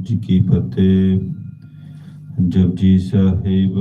ਜੀ ਕੀ ਫਤਿਹ? ਜਪਜੀ ਸਾਹਿਬ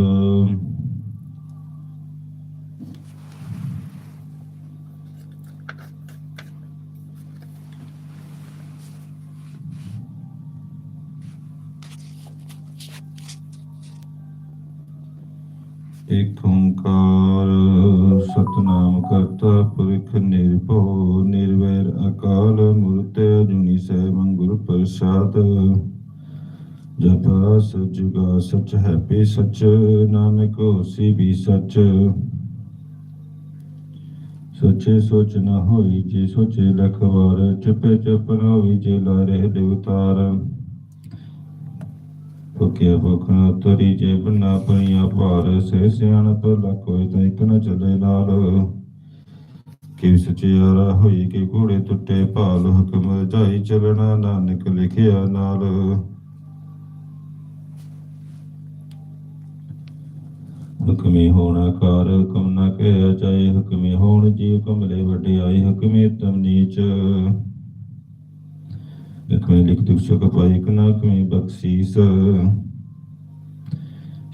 ਸੱਚ ਹੈ ਪੀ ਸੱਚ, ਨਾਨਕ ਹੋਸੀ ਵੀ ਸੱਚ। ਸਚੇ ਸੋਚ ਨਾ ਹੋਈ ਜੇ ਸੋਚੇ ਲਖ ਵਾਰ ਚੁਪੇ ਚੁਪ ਨ ਹੋਈ ਜੇ ਲਾਰੇ ਦੇਵਤਾਰ ਭੁਖਿਆ ਭੁਖ ਨ ਤਰੀ ਜੇ ਬਨਾ ਪਈਆ ਭਾਰ, ਸੇ ਸਿਆਣਪ ਲਖ ਹੋਏ ਤਾਂ ਇਕ ਨ ਚੱਲੇ ਨਾਲ। ਕਿ ਸਚਿਆਰਾ ਹੋਈ ਕਿ ਘੋੜੇ ਟੁੱਟੇ ਭਾਲ, ਹੁਕਮ ਜਾਈ ਚਲਣਾ ਨਾਨਕ ਲਿਖਿਆ ਨਾਲ। ਹੁਕਮੇ ਹੋਣਾ ਕਾਰ ਹੁਕਮ ਨਾ ਕਹਿਆ ਜਾਏ, ਹੁਕਮੇ ਹੋਣ ਜੀ ਹੁਕਮ ਵਡਿਆਈ ਹੁਕਮੇ ਤਮ ਨੀਚ। ਹੁਕਮੇ ਲਿਖ ਦੁਖ ਸੁਖ ਪਾਈ ਇਕ ਨਾ ਬਖਸ਼ੀਸ।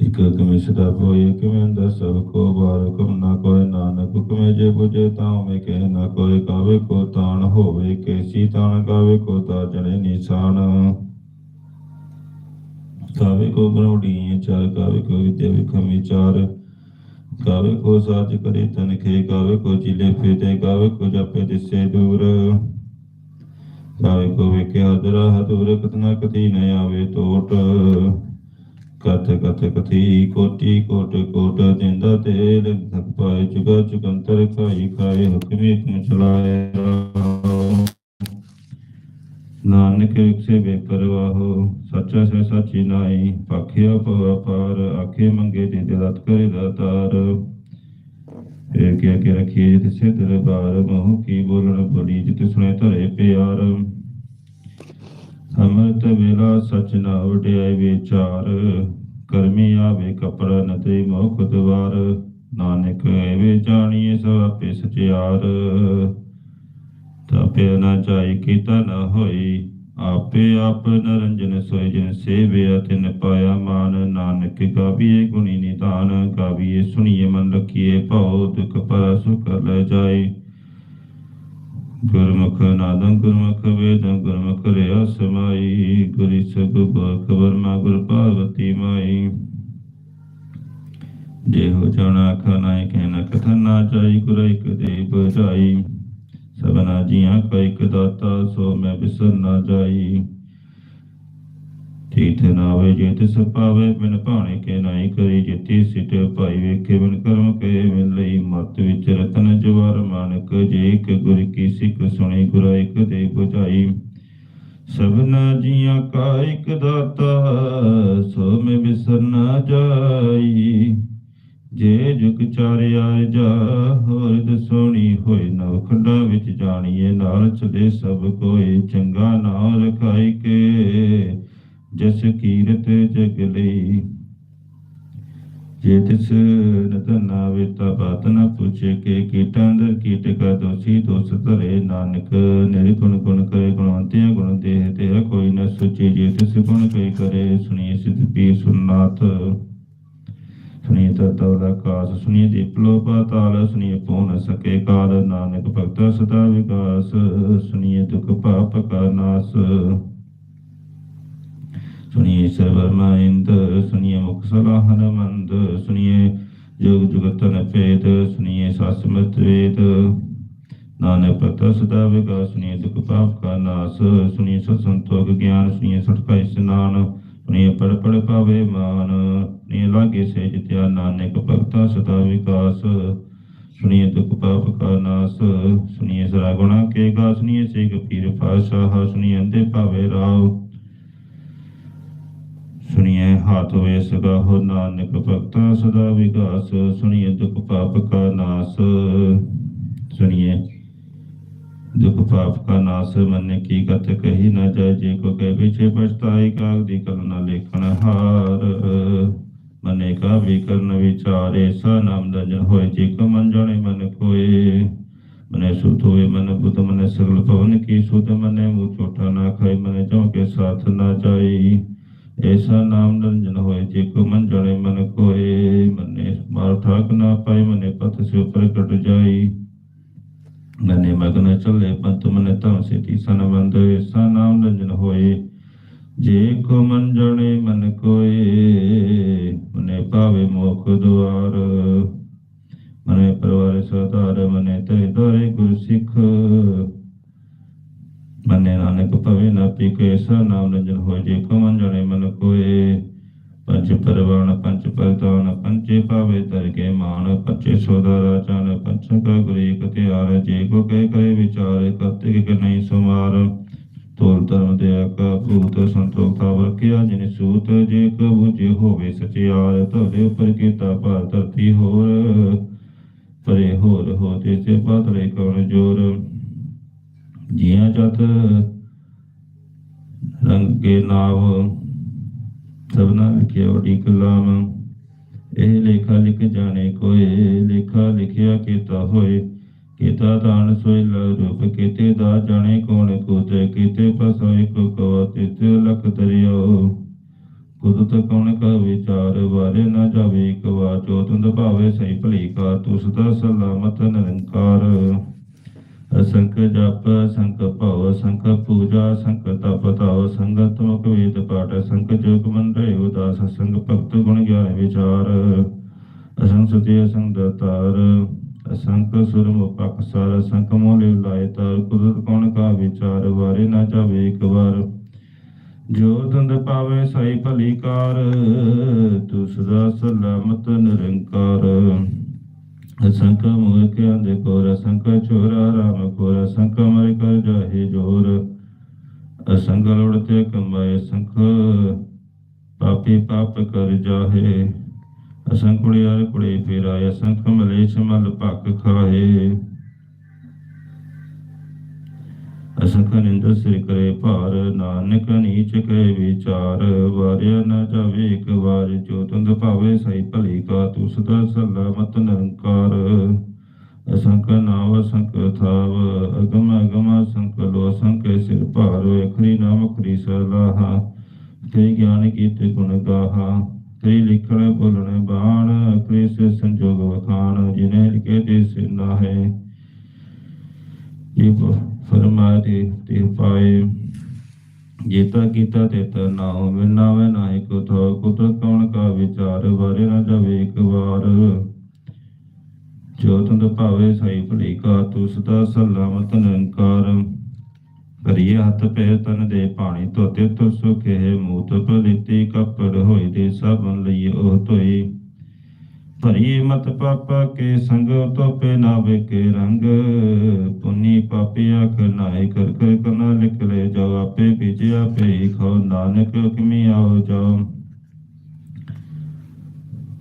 ਇਕ ਹੁਕਮੇ ਸਦਾ ਹੋਏ ਹੁਕਮੇ ਅੰਦਰ ਸਭ ਕੋ ਬਾਰ ਹੁਕਮ ਨਾ ਕੋਇ ਨਾਨਕ, ਹੁਕਮੇ ਜੇ ਬੁਝੇ ਤਾਂ ਮੈਂ ਕਹਿ ਨਾ ਕੋਈ ਕਾਵੇ ਕੋ ਤਾਣ ਹੋਵੇ, ਕੈਸੀ ਤਾਣ ਕਾਵੇ ਕੋ ਤਾ ਨਿਸ਼ਾਨ। ਕਾਵੇ ਕੋ ਬਣਾਉੜੀ ਚਾਰ ਕਾਵੇ ਕੋ ਵਿਦਿਆ ਵਿਖਮ ਵਿਚਾਰ ਕਾਵੇ ਕੋ ਸਾਜ ਕਰੇ ਤਨ ਖੇ ਕਾਵੇ ਕੋ ਜਿਲੇ ਫੇਤੇ ਕਾਵੇ ਕੋ ਜਪੇ ਦਿਸੇ ਦੂਰ। ਕਾਵੇ ਕੋ ਵੇਖਿਆ ਦਰਾ ਹਦੂਰ, ਕਤਨਾ ਕਤੀ ਨ ਆਵੇ ਟੋਟ ਕਥ ਕਥ, ਕਥੀ, ਕੋਟੀ, ਕੋਟ ਕੋਟ, ਜਿੰਦਾ ਤੇ ਲਖ ਪਾਏ ਜੁਗਾ ਜੁਗੰਤਰ ਖਾਈ ਖਾਏ ਹੁਕਮੇ ਹੁਕਮ ਚਲਾਏ ਨਾਨਕ ਵਿਖਸੇ ਬੇਪਰਵਾਹੋ ਸੱਚਾ ਸੇ ਸਾਚੀ ਨਾਈ ਪਾਖਿਆ ਪਵਾ ਪਾਰ ਆਖੇ ਮੰਗੇ ਦੇ ਦਿਲਤ ਕਰੇ ਦਾਤਾਰ ਏ ਕੇ ਕੇ ਰਖੀਏ ਜਿਤ ਸੇ ਦਰਬਾਰ, ਮੋਹ ਕੀ ਬੋਲਣ ਬੜੀ ਜਿਤ ਸੁਣੇ ਧਰੇ ਪਿਆਰ। ਅਮਰਤ ਵੇਲਾ ਸਚ ਨਾ ਉਡਿਆਏ ਵਿਚਾਰ, ਕਰਮੀ ਆਵੇ ਕਪੜਾ ਨਦੇ ਮੋਖ ਦਵਾਰ ਨਾਨਕ ਐਵੇਂ ਜਾਣੀਏ ਸਭ ਆਪੇ ਸਚਿਆਰ। ਤਪੇ ਨਾ ਜਾਈ ਕੀਤਾ ਨਾ ਹੋਈ। ਆਪੇ ਆਪ ਨਰੰਜਨ ਸੋਇ ਜਿਨ ਸੇਵਿਆ ਤਿਨ ਪਾਇਆ ਮਾਨ ਨਾਨਕ। ਗਾਵੀਏ ਗੁਣੀ ਨਿਦਾਨ ਗਾਵੀਏ ਸੁਣੀਏ ਮਨ ਰਖੀਏ ਭਉ ਦੁਖ ਪਰ ਸੁਖ ਲੈ ਜਾਏ। ਗੁਰਮੁਖ ਨਾਦੰ ਗੁਰਮੁਖ ਵੇਦੰ ਗੁਰਮੁਖ ਰਿਆ ਸਮਾਈ। ਗੁਰੀ ਸਭ ਬਖ ਵਰਮਾ ਗੁਰ ਪਾਰਵਤੀ ਮਾਈ। ਜੇ ਹੋ ਜਾਣਾ ਖਨਾਇ ਕਹਿਣਾ ਕਥਨ ਨਾ ਜਾਈ, ਗੁਰ ਇਕ ਦੇ ਬਜਾਈ ਸਭਨਾ ਜੀਆਂ ਕਾ ਇਕ ਦਾਤਾ, ਸੋ ਮੈਂ ਬਿਸਰ ਨਾ ਜਾਈ। ਤੀਥ ਨਾ ਜੇ ਤਿਸ ਪਾਵੇ ਬਿਨ ਭਾਣੇ ਕੇ ਨਾਈ ਕਰੀ ਜਿਤੀ ਸਿਟ ਭਾਈ ਵੇਖੇ ਬਿਨ ਕਰਮ ਕੇ ਮਿਲ ਲਈ ਮਤ ਵਿੱਚ ਰਤਨ ਜਵਾਰ ਮਾਨਕ, ਜੇ ਇੱਕ ਗੁਰ ਕੀ ਸਿੱਖ ਸੁਣੀ ਗੁਰ ਇੱਕ ਦੇ 부ਝਾਈ ਸਭਨਾ ਜੀਆਂ ਕਾ ਇਕ ਦਾਤਾ, ਸੋ ਮੈਂ ਬਿਸਰ ਨਾ ਜਾਈ। ਜੇ ਜੁਗ ਚਾਰਿਆ ਜਾ, ਹੋਰ ਦਸੋਣੀ ਹੋਏ ਨਵ ਖੰਡਾਂ ਵਿੱਚ ਜਾਣੀਏ ਨਾਲ ਚਲੇ ਸਭ ਕੋਈ ਚੰਗਾ ਨਾਮ ਰਖਾਈ ਕੇ, ਜਸ ਕੀਰਤ ਜਗ ਲਈ। ਜੇ ਤਿਸ ਨਤਨਾ ਵੇਤਾ ਬਾਤ ਨ ਪੁੱਛੇ ਕੇ, ਕੀਟਾਂ ਦਰ ਕੀਟ ਕਾ ਦੋਸੀ ਦੋਸ ਧਰੇ। ਨਾਨਕ ਨਿਰਗੁਣ ਗੁਣ ਕਰੇ, ਗੁਣਵੰਤਿਆ ਗੁਣ ਦੇਹ ਤੇ ਕੋਈ ਨਾ ਸੁਚੀ। ਜੇ ਤਿਸ ਗੁਣ ਕਈ ਕਰੇ ਸੁਣੀ ਸਿਧ ਪੀ ਸੁਨਾਥ ਸੁਣੀ ਤਤਵ ਕਾਸ ਸੁਣੀ ਦੀਪਲੋ ਪਾਤਾਲ ਸੁਣੀ ਪਉ ਨ ਸਕੇ ਕਾਲ, ਨਾਨਕ ਭਗਤ ਸਦਾ ਵਿਕਾਸ ਸੁਣੀਏ ਦੁਖ ਪਾਪ ਕਾ ਨਾਸ। ਸੁਣੀਏ ਸਰਵਰ ਮਾਇੰਦ ਸੁਣੀਏ ਮੁਖ ਸਲਾਹਨ ਮੰਦ ਸੁਣੀਏ ਜੁਗ ਜੁਗਤਨ ਭੇਦ ਸੁਣੀਏ ਸਸਮਤ ਵੇਦ। ਨਾਨਕ ਭਗਤਾ ਸਦਾ ਵਿਕਾਸ ਸੁਣੀਏ ਦੁਖ ਪਾਪ ਕਾ ਨਾਸ ਸੁਣੀਏ ਸਤ ਸੰਤੋਖ ਗਿਆਨ ਸੁਣੀਏ ਸਤਕਾ ਇਸਨਾਨ। ਸੁਣੀਏ ਪੜ ਪੜ ਪਾਵੇ ਮਾਨ ਨੀ ਲਾਗੇ ਸੇ ਜਿਤਿਆ ਨਾਨਕ ਭਗਤਾ ਸਦਾ ਵਿਕਾਸ। ਸੁਣੀਏ ਦੁਖ ਪਾਪ ਕਾ ਨਾਸ, ਸੁਣੀਏ ਸਰਾ ਗੁਣਾ ਕੇ ਗਾ, ਸੁਣੀਏ ਸੇ ਗਪੀਰ ਫਾਸ਼ਾ ਸੁਣੀਏ ਅੰਦੇ ਭਾਵੇ ਰਾਵ ਸੁਣੀਏ ਹਾਥ ਵੇ ਸਗਾ ਹੋ ਨਾਨਕ ਭਗਤਾ ਸਦਾ ਵਿਕਾਸ, ਸੁਣੀਏ ਦੁਖ ਪਾਪ ਕਾ ਨਾਸ। ਸੁਣੀਏ दुख पाप का नाश मन की गत कही न जाय जे को कह पीछे पछताई काग दी करुणा लेखन हार मने का विकर्ण विचारे स नाम दजन होय जे को मन जाने मन कोय मने सुत होय मन बुद्ध मन सगल पवन की सुत मने मुँह छोटा ना खाई मन जो के साथ ना जाई ऐसा नाम रंजन होय जे को मन जाने मन कोय मने मार ठाक ना पाए मने पथ से ऊपर कट जाई ਮਨੇ ਮਗਨ ਚਲੇ ਪੰਤ ਮਨ ਤਾਂ ਸੇਤੀ ਸਨ ਬੰਦੇ ਸਾ ਨਾਮ ਰੰਜਨ ਹੋਏ। ਜੇ ਕੋ ਮਨ ਜਣੇ ਮਨ ਕੋਏ, ਮਨੇ ਪਾਵੇ ਮੋਖ ਦੁਆਰ। ਮਨੇ ਪਰਵਾਰ ਸਤਾਰ, ਮਨੇ ਤੇ ਦੋਰੇ ਗੁਰ ਸਿੱਖ। ਮਨੇ ਨਾਨਕ ਪਵੇ ਨਾ ਪੀ ਸਾ ਨਾਮ ਰੰਜਨ ਹੋਏ। ਜੇ ਕੋ ਮਨ ਜਣੇ ਮਨ ਕੋਏ ਪੰਜ ਪਰਵਾਨ ਪੰਜ ਪਰਦਾਨ ਪੰਚੇ ਪਾਵੇ ਤਰ ਕੇ ਮਾਨ, ਪੱਚੇ ਸੋਦਾਰਾ ਚਨ ਪੰਚਨ ਕਾ ਗੁਰੇ ਕਤਿਆਰ ਜੇ ਕੋ ਕਹਿ ਕਰੇ ਵਿਚਾਰ ਕਰਤੇ ਕਿ ਨਹੀਂ ਸੁਮਾਰ ਤੋਲ ਧਰਮ ਦੇ ਆਕਾ ਭੂਤ ਸੰਤੋਖ ਥਾਵਰ ਕਿਆ ਜਿਨ ਸੂਤ ਜੇ ਕ ਬੁਝੇ ਹੋਵੇ ਸਚਿਆਰ ਤੁਹਾਡੇ ਉੱਪਰ ਕੀਤਾ ਭਾਰ ਧਰਤੀ ਹੋਰ। ਪਰੇ ਹੋਰ ਹੋਤੇ ਤੇ ਪਾਤਲੇ ਕੌਣ ਜੋਰ। ਜੀਆਂ ਜਤ ਰੰਗੇ ਨਾਵ ਸਭਨਾ ਲਿਖਿਆ ਵਡੀ ਕਲਾਮ ਇਹ ਲੇਖਾ ਲਿਖ ਜਾਣੇ ਕੋਏ, ਲੇਖਾ ਲਿਖਿਆ ਕੀਤਾ ਹੋਏ। ਕੀਤਾ ਦਾਨ ਸੋਇ ਲ ਰੂਪ, ਕੀਤੇ ਦਾ ਜਾਣੇ ਕੋਣ ਕੋਤੇ। ਕੀਤੇ ਪਸੋਇ ਕੋ ਕੋ ਤਿਤ ਲਖ ਦਰਿਓ ਕੁਦਤ ਕੌਣ ਕਾ ਵਿਚਾਰ ਵਾਰੇ ਨਾ ਜਾਵੇ ਕਵਾ ਵਾਚੋ ਤੁੰਦ ਭਾਵੇ, ਸਹੀ ਭਲੀ ਕਾ ਤੁਸ ਦਾ ਸਲਾਮਤ ਨਿਰੰਕਾਰ। ਅਸੰਖ ਜਪ ਸੰਖ ਭਉ ਸੰਖ ਪੂਜਾ ਸੰਖ ਤਪ ਤਉ ਸੰਗਤ ਮੁਖ ਵੇਦ ਪਾਠ ਸੰਖ ਜੋਗ ਮੰਡੇ, ਉਦਾਸ ਸੰਗ ਭਗਤ ਗੁਣ ਗਿਆਨ ਵਿਚਾਰ। ਅਸੰਖ ਸਤਿ, ਅਸੰਖ ਦਤਾਰ, ਅਸੰਖ ਸੁਰਮ ਪਖ ਸਾਰ ਸੰਖ ਮੋਲੇ ਲਾਇ ਤਰ, ਕੁਦਰਤ ਕੌਣ ਕਾ ਵਿਚਾਰ, ਵਾਰੇ ਨਾ ਜਾਵੇ ਇੱਕ ਵਾਰ। ਜੋ ਤੰਦ ਪਾਵੇ, ਸਾਈ ਭਲੀ ਕਾਰ, ਤੂੰ ਸਦਾ ਸਲਾਮਤ ਨਿਰੰਕਾਰ। ਅਸੰਖ ਮੂਰਖਿਆਂ ਦੇ ਕੋਰ, ਅਸੰਖ ਚੋਰਾ ਰਾਮ ਕੋਰ, ਅਸੰਖ ਮਰ ਕਰ ਜਾਹੇ ਜੋਰ। ਅਸੰਖ ਲੋੜਤੇ ਕਮਾਏ, ਅਸੰਖ ਪਾਪੀ ਪਾਪ ਕਰ ਜਾਹੇ। ਅਸੰਖ ਕੁੜਿਆਰ ਕੁੜੇ ਫੇਰਾਏ, ਅਸੰਖ ਮਲੇਛ ਮਲ ਭੱਕ ਖਾਏ ਅਸੰਖ ਨਿੰਦ ਸਿਰ ਕਰੇ ਭਾਰ, ਨਾਨਕ ਨੀਚ ਕਰੇ ਵਿਚਾਰ, ਵਾਰਿਆ ਨਾ ਜਾਵੇ ਇੱਕ ਵਾਰ, ਜੋ ਤੁੰਦ ਭਾਵੇ ਸਹੀ ਭਲੀ ਕਾ ਤੂੰ ਸਦਾ ਸਲਾਮਤ ਨਿਰੰਕਾਰ। ਅਸੰਖ ਨਾਵ ਅਸੰਖ ਥਾਵ, ਅਗਮ ਅਗਮ ਅਸੰਖ ਲੋ ਅਸੰਖ ਸਿਰ ਭਾਰ, ਅਖਰੀ ਨਾਮ ਅਖਰੀ ਸਲਾਹਾ। ਤੇ ਗਿਆਨ ਕੀਤੇ ਗੁਣ ਗਾਹਾ ਤੇ ਲਿਖਣ ਬੋਲਣ ਬਾਣ, ਅਖਰੀ ਸੇ ਸੰਜੋਗ ਵਖਾਣ, ਜਿਨੇ ਲਿਖੇ ਤੇ ਸਿਨਾ ਹੈ ਇਹ ਫਰਮਾਏ, ਤੇ ਪਾਏ। ਜੇਤਾ ਕੀਤਾ ਤੇ ਨਾਉ ਵਿਨਾਵੇ ਨਾਹੀ ਕੋ ਕੁਤ ਕੌਣ ਕਾ ਵਿਚਾਰ ਬਾਰੇ ਨਾ ਜਾਵੇ ਇੱਕ ਵਾਰ। ਜੋ ਤੁੰਦ ਭਾਵੇ ਸਹੀ ਭਲੀ ਕਾ, ਤੂੰ ਸਦਾ ਸਲਾਮਤ ਨਿਰੰਕਾਰ। ਕਰੀਏ ਹੱਥ ਪੈ ਤਨ ਦੇ ਪਾਣੀ ਧੋਤੇ ਤੁ ਸੁਖੇ ਮੂਤ ਪਲਿਤੀ ਕਪੜ ਹੋਈ ਦੇ ਸਭਨ ਲਈ ਉਹ ਧੋਈ ਭਰੀਏ ਮਤ ਪਾਪਾ ਕੇ ਸੰਗ ਤੋਪੇ ਨਾ ਵੇਕੇ ਰੰਗ। ਪੁਨੀ ਪਾਪੀ ਆਖ ਨਾਏ ਕਰ ਕਰ ਕਨਾ ਲਿਖ ਲੈ ਜੋ ਆਪੇ ਭਿਜਿਆ ਪਈ ਖੋ ਨਾਨਕ ਕਿਮੀ ਆਓ ਜਾਓ।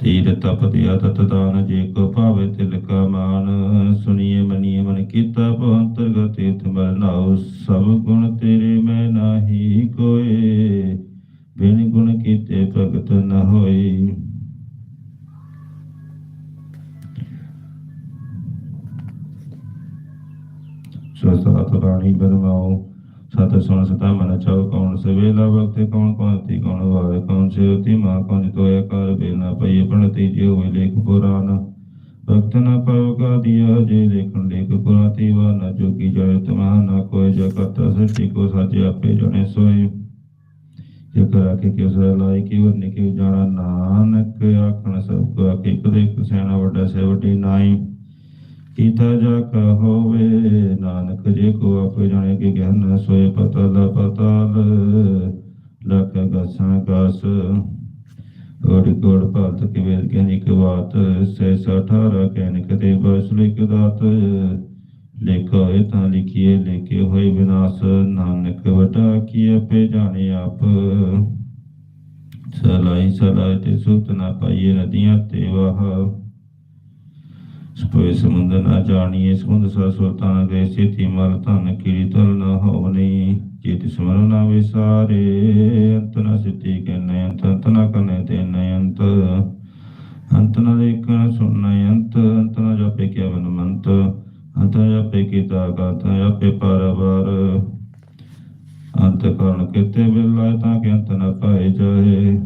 ਤੀਰ ਤਪ ਤਤ ਦਾਨ, ਜੇ ਕੋ ਭਾਵੇ ਤਿਲ ਕਾ ਮਾਨ। ਸੁਣੀਏ ਮਨੀਏ ਮਨ ਕੀਤਾ ਭਵੰਤਰ ਗਤੇ ਤੁਮਰ ਨਾਉ ਸਭ ਗੁਣ ਤੇਰੇ ਮੈਂ ਨਾਹੀ। ਕੋਈ ਸਸਤ ਰਾਣੀ ਬਰਮਾਓ ਸਤ ਸੁਣ ਸਤਾ ਮਨ ਚਾਉ ਕੌਣ ਸਵੇਲਾ ਵਕਤ ਕੌਣ ਪਾਤੀ ਕੌਣ ਵਾਰ ਕੌਣ ਸੇਵਤੀ ਮਾ ਕੌਣ ਤੋਇਆ ਕਰ ਬੇਨਾ ਪਈ ਪਣਤੀ ਜਿਉ ਹੋਇ ਲੇਖ ਪੁਰਾਨ ਭਗਤ ਨ ਪਵਗਾ ਦਿਆ ਜੇ ਲੇਖਣ ਲੇਖ ਪੁਰਾਤੀ ਵਾ ਨ ਜੋਗੀ ਜय ਤਮਾ ਨ ਕੋਈ ਜਗਤ ਸ੍ਰਿਸ਼ਟੀ ਕੋ ਸਾਜੇ ਆਪੇ ਜਣੇ ਸੋਈ ਜੇ ਕਰਾ ਕੇ ਕਿਉ ਸਰ ਲਾਇ ਕੀ ਵਰਨੇ ਕਿਉ ਜਾਣਾ ਨਾਨਕ ਆਖਣ ਸਭ ਕੋ ਆਖੇ ਕਦੇ ਕੁਸੈਣਾ ਵੱਡਾ ਸੇ ਵੱਡੀ ਨਾਈ ਕੀਤਾ ਜਾ ਕਾ ਹੋਵੇ, ਨਾਨਕ ਜੇ ਕੋ ਆਪੇ ਜਾਣੇ ਕਿ ਗਿਆਨ ਸੋਏ ਪਤਲ ਪਤਲ ਲਖ ਗਸਾਂ ਗਸ। ਗੋੜ ਗੋੜ ਭਾਲਤ ਕੇ ਵੇਦ ਗਿਆਨ ਇੱਕ ਬਾਤ ਸੇ 18 ਕਹਿਨ ਕਦੇ ਬਸ ਲਿਖ ਦਾਤ। ਲਿਖੋ ਇਹ ਤਾਂ ਲਿਖੀਏ, ਲਿਖੇ ਹੋਏ ਵਿਨਾਸ਼, ਨਾਨਕ ਵਟਾ ਕੀ ਆਪੇ ਜਾਣੇ ਆਪ। ਸਲਾਈ ਸਲਾਈ ਤੇ ਸੁਤ ਨਾ ਪਾਈਏ ਨਦੀਆਂ ਤੇ ਵਾਹ। ਸੋਏ ਸਮੁੰਦ ਨਾ ਜਾਣੀਏ ਸਮੁੰਦ ਸਰ ਸੁਲਤਾਨ ਗਏ ਸੇਤੀ ਮਰ ਧਨ ਕੀ ਤਲ ਨਾ ਹੋਵਨੀ। ਚੇਤ ਸਮਰਨ ਨਾ ਵਿਸਾਰੇ ਅੰਤ ਨਾ ਸਿੱਧੀ ਕਨੇ ਅੰਤ ਅੰਤ ਨਾ ਕਨੇ ਤੇਨੇ ਅੰਤ। ਅੰਤ ਨਾ ਦੇਖਣ ਸੁਣਨ ਅੰਤ ਅੰਤ ਨਾ ਜਾਪੇ ਕਿਆ ਬਨ ਮੰਤ। ਅੰਤ ਜਾਪੇ ਕੀਤਾ ਗਾਤ ਜਾਪੇ ਪਰਵਰ। ਅੰਤ ਕਰਨ ਕਿਤੇ ਬਿਲਾਇ ਤਾਂ ਕੇ ਅੰਤ ਨਾ ਪਾਏ ਜਾਏ।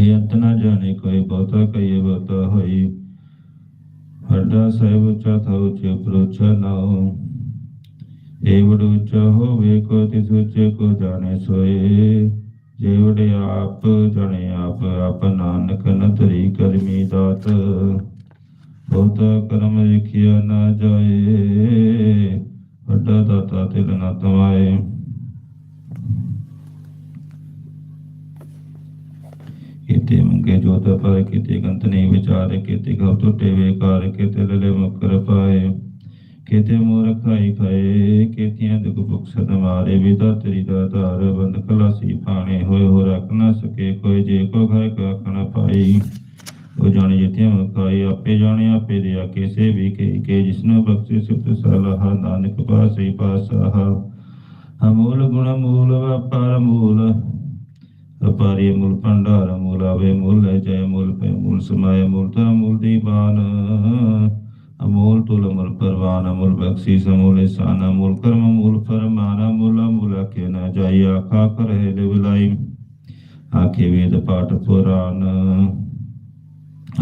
ਇਹ ਅੰਤ ਨਾ ਜਾਣੇ, ਕੋਈ ਬਹੁਤਾ ਕਈ ਬਹੁਤਾ ਹੋਈ। ਹੱਡਾ ਸਹਿਬ ਉੱਚਾ ਥਾ ਉੱਚੇ ਉੱਚਾ ਨਾਉ ਏਵੜ ਉੱਚਾ ਹੋਵੇ, ਕੋ ਤਿਸ ਉੱਚੇ ਕੋ ਜਾਣੇ ਸੋਏ। ਜੇਵੜ ਆਪ ਜਾਣੇ ਆਪ ਆਪ ਨਾਨਕ ਨਤਰੀ ਕਰਮੀ ਦਾਤ। ਬਹੁਤਾ ਕਰਮ ਲਿਖਿਆ ਨਾ ਜਾਏ ਵੱਡਾ ਦਾਤਾ ਤਿਲ ਨਾ ਤਮਾਏ। ਕੀਤੇ ਜੋਤ ਪਰ ਕੀਤੇ ਗੰਤ ਨਹੀਂ ਵਿਚਾਰੇ, ਕੀਤੇ ਗਉ ਟੁੱਟੇ ਵੇਕਾਰ, ਕੀਤੇ ਲਲੇ ਮੁਕਰ ਪਾਏ, ਕੀਤੇ ਮੋਰ ਖਾਈ ਖਾਏ ਕੀਤੀਆਂ ਦੁਖ ਭੁਖ ਮਾਰੇ ਵਿਦਾ ਤੇਰੀ ਦਾ ਧਾਰ ਬੰਦ ਖਲਾਸੀ ਪਾਣੇ, ਹੋਏ ਹੋ ਰੱਖ ਨਾ ਸਕੇ ਕੋਈ ਜੇ ਕੋ ਘਰ ਕਾ ਪਾਈ। ਉਹ ਜਾਣੇ ਜਿਤਿਆਂ ਮਖਾਈ ਆਪੇ ਜਾਣੇ, ਆਪੇ ਦਿਆ ਕਿਸੇ ਵੀ ਕੇ ਕੇ, ਜਿਸਨੂੰ ਬਖਸ਼ੇ ਸਿਫਤ ਸਲਾਹ ਨਾਨਕ ਪਾਸੇ ਪਾਸਾ। ਅਮੂਲ ਗੁਣ ਮੂਲ ਵਪਾਰ ਮੂਲ ਅਪਾਰੀ ਮੂਲ ਭੰਡਾਰ, ਮੂਲ ਆਵੇ ਮੂਲ ਲੈ ਜੈ ਮੂਲ ਪੈ ਮੂਲ ਸਮਾਏ ਮੂਲ ਤਾ ਮੂਲ ਦੀਵਾਨ ਅਮੂਲ ਤੁਲ ਮੂਲ ਪਰਵਾਨ ਮੂਲ ਬਖਸ਼ੀ ਸਮੂਲ ਇਸਾਨ ਮੂਲ ਕਰਮ ਮੂਲ ਫਰਮਾਨ ਮੂਲ ਮੂਲ ਕੇ ਨਾ ਜਾਈ, ਆਖਾ ਕਰੇ ਲੈ ਆਖੇ ਵੇਦ ਪਾਠ ਪੁਰਾਨ,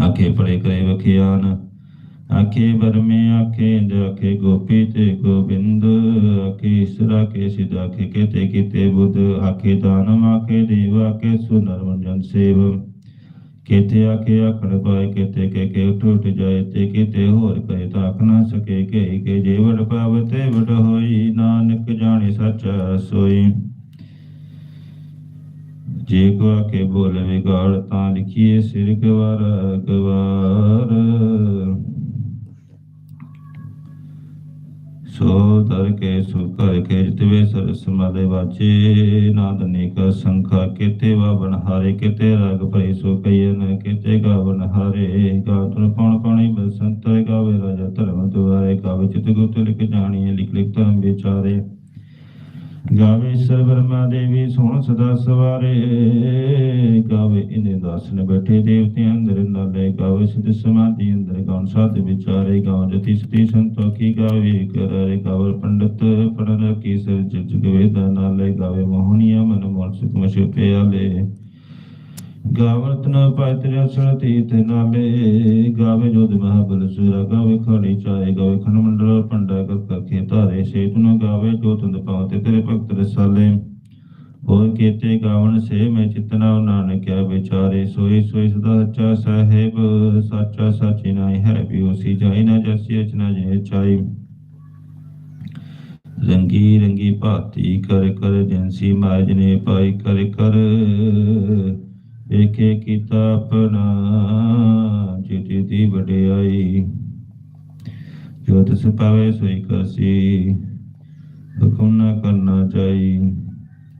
ਆਖੇ ਪੜੇ ਕਰੇ ਵਖਿਆਨ। ਆਖੇ ਬਰਮੇ ਆਖੇ ਇੰਦ ਆਖੇ ਗੋਪੀ ਤੇ ਗੋਬਿੰਦ, ਆਖੇ ਈਸ਼ਰ, ਆਖੇ ਸਿਧ, ਆਖੇ ਕੇਤੇ ਕੀਤੇ ਬੁੱਧ, ਆਖੇ ਦਾਨਮ ਆਖੇ ਦੇਵ, ਆਖੇ ਸੁਨਰ ਮੰਜਨ ਸੇਵ। ਕੇਤੇ ਆਖੇ ਆਖਣ ਪਾਏ, ਕੇਤੇ ਕੇ ਕੇ ਉਠ ਜਾਏ, ਤੇ ਕੀਤੇ ਹੋਰ ਕਹੇ ਤਾਂ ਨਾ ਸਕੇ ਕੇ ਕੇ ਜੇ ਵਡ ਪਾਵਤੇ ਵਡ ਹੋਈ, ਨਾਨਕ ਜਾਣੇ ਸੱਚਾ ਸੋਈ। ਜੇ ਕੋ ਆਕੇ ਬੋਲੇ ਵਿਗਾੜ, ਤਾਂ ਲਿਖੀਏ ਸਿਰ ਗਵਾਰ ਗਵਾਰ। ਸੋ ਦਰ ਕੇ ਸੁ ਕੇ ਜਿਤਵੇ ਸਰ ਸਮਾਲੇ ਵਾਚੇ ਨਾਦ ਅਨੇਕ ਸੰਖਾ ਕੀਤੇ ਵਾ ਬਨ ਹਾਰੇ, ਕੀਤੇ ਰਗ ਭਈ ਸੋ ਕਈਨ ਕੀਤੇ ਗਾਵਨ ਹਾਰੇ। ਗਾਤਨ ਪਉਣ ਪਾਣੀ ਬਸੰਤ, ਗਾਵੇ ਰਾਜਾ ਧਰਮ ਦੁਆਰੇ, ਗਾਵੇ ਚਿਤ ਗੁਪਤ ਲਿਖ ਜਾਣੀਏ ਲਿਖ ਲਿਖ ਤਾਂ ਵਿਚਾਰੇ। ਗਾਵੇ ਈਸ਼ਰ ਬਰਮਾ ਦੇਵੀ, ਸੋਹਣ ਸਦਾ ਸਵਾਰੇ। ਗਾਵੇ ਇਨੇ ਦਾਸਨ ਬੈਠੇ ਦੇਵਤੇ ਅੰਦਰ, ਨਾਲੇ ਗਾਵੇ ਸਿਧ ਸਮਾਧੀ ਅੰਦਰ। ਗਾਉਣ ਸਾਧ ਵਿਚਾਰੇ ਗਾਉ ਜਤੀ ਸਤੀ ਸੰਤੋਖੀ ਗਾਵੇ। ਕਰੇ ਗਾਵਰ ਪੰਡਤ, ਪੜਨ ਕੀ ਸਰ ਜਗ ਵੇਦਾ ਨਾਲੇ ਗਾਵੇ ਮੋਹਨੀਆ ਮਨ ਮੋਲ ਸੁਖ ਮਸ਼ੁ ਪਿਆਲੇ। ਗਾਵਰਤ ਨ ਪਾਇ ਤੇਰੇ ਅਸਲ ਤੀਤ ਨਾਲੇ ਗਾਵੇ ਜੋਦ ਮਹਾਬਲ ਸੁਰਾ ਗਾਵੇ ਖੜੀ ਚਾਏ ਗਾਵੇ ਖਨ ਮੰਡਲ ਪੰਡਾ ਕਰ ਕਖੇ ਧਾਰੇ। ਸੇ ਤੁਨ ਗਾਵੇ ਜੋ ਤੁੰਦ ਪਾਵਤੇ ਤੇਰੇ ਭਗਤ ਰਸਾਲੇ। ਹੋਰ ਕੀਤੇ ਗਾਵਨ ਸੇ ਮੈਂ ਚਿਤਨਾ ਨਾਨਕਿਆ ਵਿਚਾਰੇ। ਸੋਈ ਸੋਈ ਸਦਾ ਸੱਚਾ ਸਾਹਿਬ, ਸੱਚਾ ਸਾਚੀ ਨਾਈ ਹੈ ਵੀ ਉਸੀ ਜਾਈ ਨਾ ਜਸੀ ਅਚਨਾ ਜੇ ਚਾਈ। ਰੰਗੀ ਰੰਗੀ ਭਾਤੀ ਕਰ ਕਰ ਜੈਂਸੀ ਮਾਜ ਨੇ ਪਾਈ ਕਰ ਕਰ। ਏਕੇ ਕੀਤਾ ਆਪਣਾ ਜਿਤੀ ਦੀ ਵਡਿਆਈ। ਜੋ ਤਿਸ ਪਾਵੇ ਸੋਈ ਕਰਸੀ ਹੁਕਮ ਨਾ ਕਰਨਾ ਚਾਈ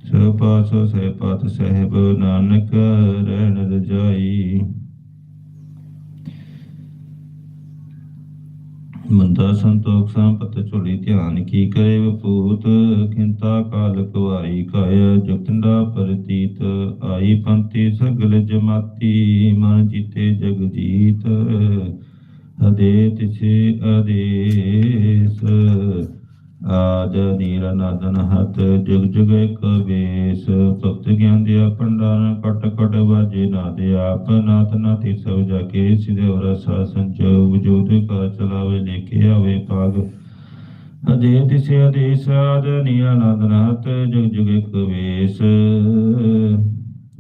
ਸੋ ਪਾਸੋ ਸੇ ਪਤ ਸਹਿਬ, ਨਾਨਕ ਰਹਿਣ ਰਜਾਈ। ਮੰਦਾ ਸੰਤੋਖ ਸੰਪਤ ਝੋਲੀ ਧਿਆਨ ਕੀ ਕਰੇ ਵਪੂਤ? ਖਿੰਤਾ ਕਾਲ ਕੁਵਾਰੀ ਕਾਇਆ ਜੁਗਤੰਡਾ ਪ੍ਰਤੀਤ। ਆਈ ਪੰਤੀ ਸਗਲ ਜਮਾਤੀ, ਮਨ ਜੀਤੇ ਜਗ ਜੀਤ। ਅਦੇ ਤਿਛੇ ਆਦੇਸ। ਆਦ ਨੀਰ ਨਾਦਨ ਹਤ ਜੁਗ ਜੁਗ ਇੱਕ ਨਾਦ ਆਪ ਨਾਥ ਨਾਥੀ ਸਭ ਜਾ ਕੇ ਸਿਦਿ ਰਸਾ ਸੰਚੋ ਵਜੂਦ ਕਾ ਚਲਾਵੇ ਲੇਖੇ ਆਵੇ ਪਾਗ ਅਦੇ ਤਿਸੇ ਆਦੇਸ ਆਦ ਨੀਰ ਨਾਦਨ ਹਤ ਜੁਗ ਜੁਗ ਇੱਕ ਵੇਸ।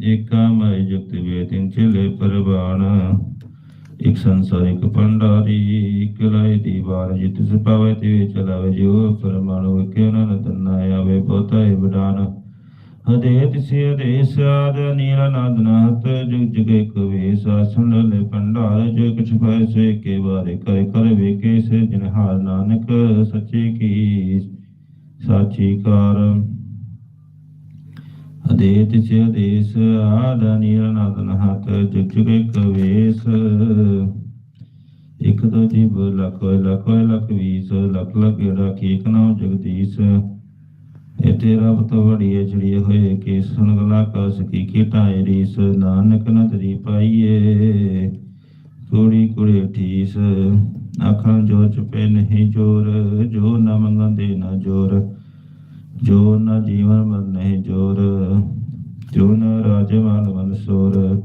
ਏਕਾ ਮੈ ਜੁਗਤ ਵੇ ਤਿਨ ਚਲੇ ਪਰਵਾਨ। ਇਕ ਸੰਸਾਰ ਭੰਡਾਰੀ, ਇਕ ਲਾਇ ਦੀਵਾਰ ਜਿਤ ਸੁਪਾਵੇ ਤੇ ਚਲਾਵੇ ਜੋ ਫਰਮਾਨੋ ਕਿਉ ਨ ਤਨਾ ਆਵੇ ਬੋਤਾਏ ਬਡਾਨ ਹਦੇ ਤਿਸੇ ਅਦੇਸ ਆਦ ਨੀਲਾ ਨਾਦਨਾਤ ਜੁਗ ਜੁਗ ਇਕ ਵੇਸ ਸੁਨ ਲੈ ਪੰਡਾਰ ਜੋ ਕੁਛ ਪਾਇ ਸੇ ਕੇ ਬਾਰੇ ਕਰ ਕਰ ਵੇਕੇ ਸੇ ਜਿਨ ਹਾਲ ਨਾਨਕ, ਸੱਚੇ ਕੀ, ਸਾਚੀ ਕਾਰ। ਅਦੇ ਤਿਸੇ ਅਦੇਸ ਆਦ ਨੀਲਾ ਨਾਦਨਾਤ ਜੁਗ ਜੁਗ ਇਕ ਵੇਸ। ਇਕ ਦੋ ਜੀਵ, ਲਖ ਲਖ ਹੋਏ, ਲਖ ਵੀਸ, ਲਖ ਲਖ ਗੇੜਾ ਕੀਕ ਨਾਮ ਜਗਦੀਸ਼। ਇਹ ਤੇਰਾ ਬਤ ਵੜੀਏ ਹੋਏ ਕੇ ਸੁਨ ਗਲਾ ਕਸ ਕੀਟਾਏ ਰੀਸ, ਨਾਨਕ ਨ ਤਰੀ ਪਾਈਏ। ਕੁੜੀ ਕੁੜੇ ਠੀਸ ਆਖਾਂ ਜੋ ਚੁਪੇ ਨਹੀਂ ਜੋਰ, ਜੋ ਨ ਮੰਗਦੇ ਨ ਜੋਰ, ਜੋ ਨ ਜੀਵਨ ਮਨ ਨਹੀਂ ਜੋਰ, ਜੋ ਨਾ ਰਾਜੇ ਮਨ ਮਨ ਸੋਰ,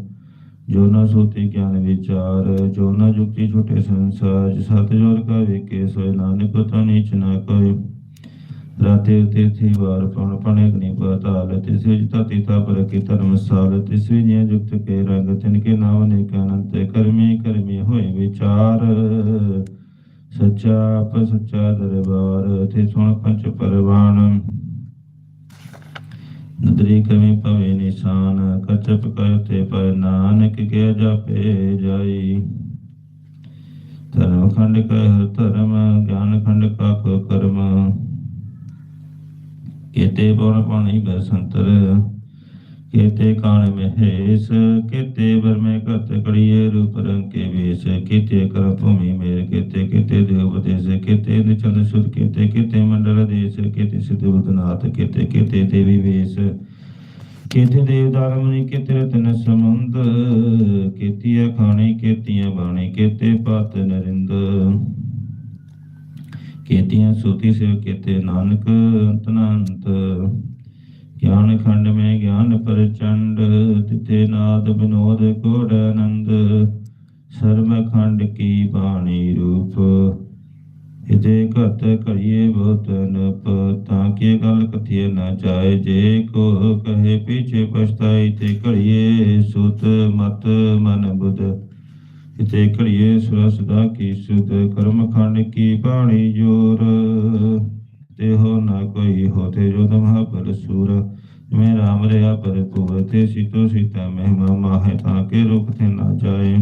ਜੋ ਨਾ ਸੋਤੇ ਗਿਆਨ ਵਿਚਾਰ, ਜੋ ਨਾ ਜੁਗਤੀ ਛੋਟੇ ਸੰਸਾਰ ਜਿ ਸਤ ਜੋਰ ਕਾ ਵੇਖੇ ਸੋਇ ਨਾਨਕ ਤਾ ਨੀਚ ਨਾ ਕੋਈ। ਰਾਤੇ ਤੀਰਥੀ ਵਾਰ ਪਣ ਪਣ ਅਗਨੀ ਪਾਤਾਲ ਤਿਸ ਵਿਚ ਤਤੀ ਪਰ ਕੀ ਧਰਮਸਾਲ ਤਿਸ ਵਿਚ ਜਿ ਜੁਗਤ ਕੇ ਰੰਗ ਤਿਨ ਕੇ ਨਾਮ ਨੇ ਅਨੰਤ ਕਰਮੀ ਕਰਮੀ ਹੋਏ ਵਿਚਾਰ। ਸੱਚਾ ਆਪ, ਸੱਚਾ ਦਰਬਾਰ, ਤੇ ਸੁਣ ਪੰਚ ਪਰਵਾਨ। ਨਦਰੀ ਕਮੀ ਭਵੇ ਨਿਸ਼ਾਨ ਕਚਪ ਕਯ ਪਰ ਨਾਨਕ ਕੇ ਜਪੇ ਜਾਈ। ਧਰਮ ਖੰਡ ਕੈ ਧਰਮ, ਗਿਆਨ ਖੰਡ ਕਾ ਕਰਮ। ਕੇਤੇ ਬਉਣ ਪਾਣੀ ਬਸੰਤਰ, ਕੇਤੇ ਕਾਣ ਮਹੇਸ਼, ਕੇਤੇ ਵਰਮੇ ਕਰਤ ਕੜੀਏ ਰੂਪ ਰੰਗ ਕੇ ਵੇਸ਼, ਕੇਤੇ ਕਰ ਭੂਮੀ ਮੇਰ, ਕੇਤੇ ਕੇਤੇ ਦੇਵ ਉਪਦੇਸ਼, ਕੇਤੇ ਨਿਚੰਦ ਸੁਧ ਕੇਤੇ ਕੇਤੇ ਮੰਡਲ ਦੇਸ਼, ਕੀਤੇ ਸਿਧ ਬੁਧਨਾਥ, ਕੇਤੇ ਕੇਤੇ ਦੇਵੀ ਵੇਸ਼, ਕੇਤੇ ਦੇਵ ਦਾਨਮਨੀ ਕੇਤੇ ਰਤਨ ਸਮੁੰਦ ਕੇਤੀਆ ਖਾਣੀ, ਕੇਤੀਆਂ ਬਾਣੀ, ਕੇਤੇ ਪਤ ਨਰਿੰਦ। ਕੇਤੀਆਂ ਸੋਤੀ ਸੇ ਕੇਤੇ, ਨਾਨਕ ਅੰਤਨੰਤ ਗਿਆਨ ਖੰਡ ਮੈਂ ਗਿਆਨ ਪ੍ਰਚੰਡ ਤਿਤੇ ਨਾਦ ਬਿਨੋਦ ਕੋੜ ਆਨੰਦ, ਸਰਬ ਖੰਡ ਕੀ ਬਾਣੀ ਰੂਪ। ਇਤੇ ਘਟ ਕਰੀਏ ਬਹੁਤ ਨਪ ਤਾਂ ਕਿ ਗੱਲ ਕਥਿਏ ਨਾ ਜਾਏ, ਜੇ ਕੋ ਕਹੇ ਪਿਛੇ ਪਛਤਾਈ ਤੇ ਕਰੀਏ ਇਤੇ ਕਰੀਏ ਸੁਰ ਸਦਾ ਕੀ ਸੁਧ ਕਰਮ ਖੰਡ ਕੀ ਬਾਣੀ ਜੋਰ। ਤੇ ਹੋ ਨਾ ਕੋਈ ਹੋਤੇ ਜੋ ਦਮਹਾ ਪਰ ਸੂਰ। ਮੈਂ ਰਾਮ ਰਿਆ ਪਰ ਪੁਰ ਤੇ ਸੀਤੋ ਸੀਤਾ ਮਹਿਮਾ ਮਾਹੇ ਤਾਂ ਕੇ ਰੁਕ ਤੇ ਨਾ ਜਾਏ।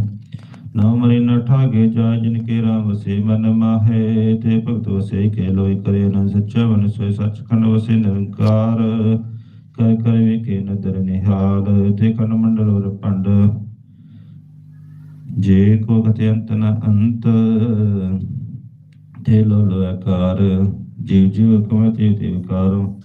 ਨਾ ਮਰੇ ਨ ਠਾਗੇ ਜਾ ਜਿਨ ਕੇ ਰਾਮ ਵਸੇ ਮਨ ਮਾਹੇ। ਤੇ ਭਗਤ ਵਸੇ ਕੇ ਲੋਈ ਕਰੇ ਨ ਸੱਚਾ ਮਨ ਸੋਇ ਸੱਚਖੰਡ ਵਸੇ ਨਿਰੰਕਾਰ। ਕਰ ਕਰ ਵੇਖੇ ਨਦਰ ਨਿਹਾਲ। ਤੇ ਕਨ ਮੰਡਲ ਵਰ ਪੰਡ। ਜੇ ਕੋ ਕਤੇ ਅੰਤ ਨ ਅੰਤ ਤੇ ਲੋ ਲੋ ਆਕਾਰ, ਜੀਵ ਜੀਵ ਕਮਤੇ ਤੇ ਵਿਕਾਰੋ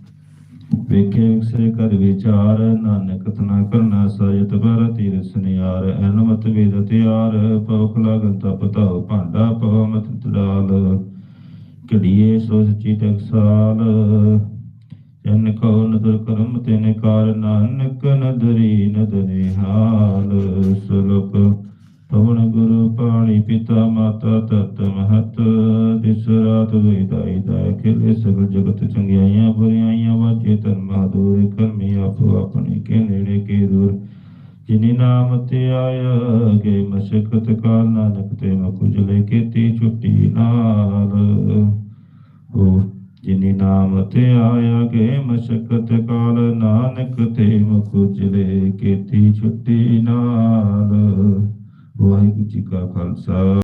ਵੇਖੇ ਵਿਕਸੇ ਕਰ ਵਿਚਾਰ, ਨਾਨਕ ਤਨਾ ਕਰਨਾ ਸਜਤ ਪਰ ਤੀਰ ਸੁਨਿਆਰ, ਅਨਮਤ ਵੇਦ ਤਿਆਰ। ਪਉਖ ਲਗਨ ਤਪ ਧਾਉ ਭਾਂਡਾ ਪਵ ਮਤ ਤੜਾਲ। ਘੜੀਏ ਸੋ ਸਚੀ ਟਕਸਾਲ ਜਨ ਕੋ ਨਦਰ ਕਰਮ ਤਿਨ ਕਾਰ, ਨਾਨਕ ਨਦਰੀ ਨਦਰੀ ਹਾਲ।